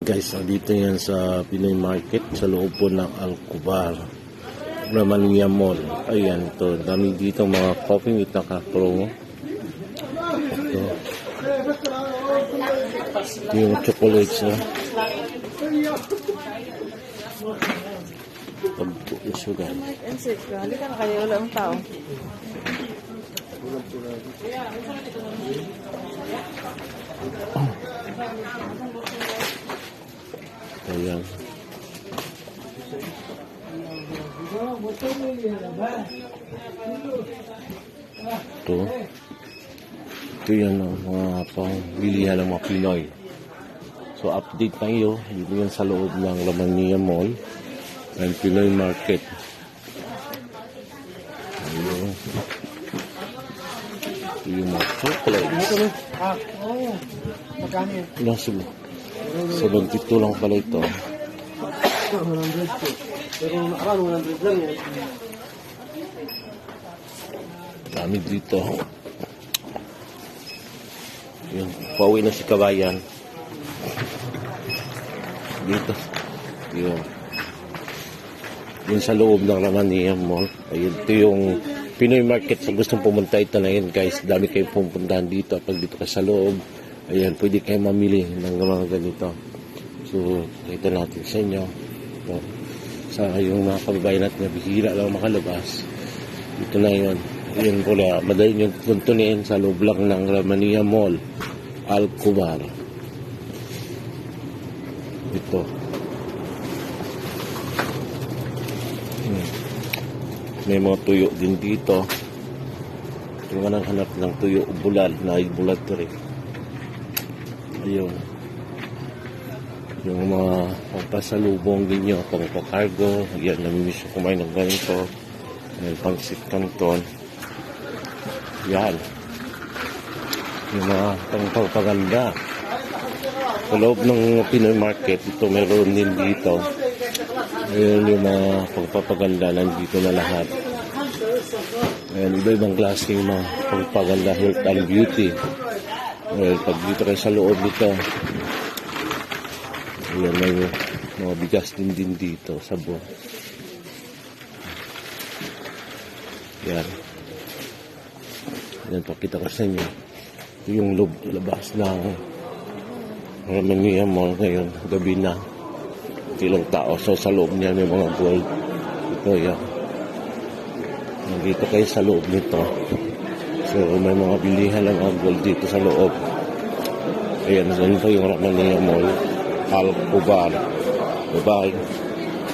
Guys, dito yan sa Pinoy Market sa loob po ng Alcobar. Ramania Mall. Ayan to. Dami dito mga coffee meat na ka-promo. Ito. Yung chocolates na. Pagpo yung sugar. And sick, halika na kayo, wala ang tao. Ayan. Ito. Ito yan ang mga pangbilihan ng mga Pinoy. So update tayo. Dito yan sa loob ng Lamania Mall and Pinoy Market. Ayun. Ito yung mga chocolates. Ah, oo. Magkano yun? Ilang sila? 72 lang pala ito. 100 po. Pero nakaraan 100 lang eh. Dami dito. Yun, pauwi na si Kabayan. Dito. Yun. Yun sa loob ng Ramania Mall. Ayun, ito yung Pinoy Market. Sa gustong pumunta ito na yun, guys. Dami kayo pupuntahan dito. Pag dito ka sa loob, ayan, pwede kayo mamili ng mga ganito. So, ito natin sa inyo. Ito. Sa yung mga kababayan natin na bihira lang makalabas. Ito na yun. Yun pala, madali nyo tuntunin sa loob lang ng Ramania Mall, Alcobar. Ito. Hmm. May mga tuyo din dito. Ito nga nang hanap ng tuyo bulal, na bulal to rin. Ayun. Yung mga pampasalubong din nyo, pang cargo yan, namimiss kumain ng ganito. Ayan, pangsit canton. Yan. Yung mga pangpapaganda. Sa loob ng Pinoy Market, ito meron din dito. Ayan yung mga pagpapaganda, nandito na lahat. Ayan, iba-ibang klaseng mga pagpapaganda, health and beauty. Ayan, pag dito kayo sa loob nito, ayan, may mga bigas din din dito, sabon. Yan. Yan, pakita ko sa inyo. Ito yung loob, labas ng Ramania Mall ngayon, gabi na. Ilang tao. So, sa loob niya may mga gold. Ito, yan. Nandito kayo sa loob nito. So, may mga bilihan ng mga dito sa loob. Ayan, so ito yung Ramania Mall. Alcobar. Bye-bye.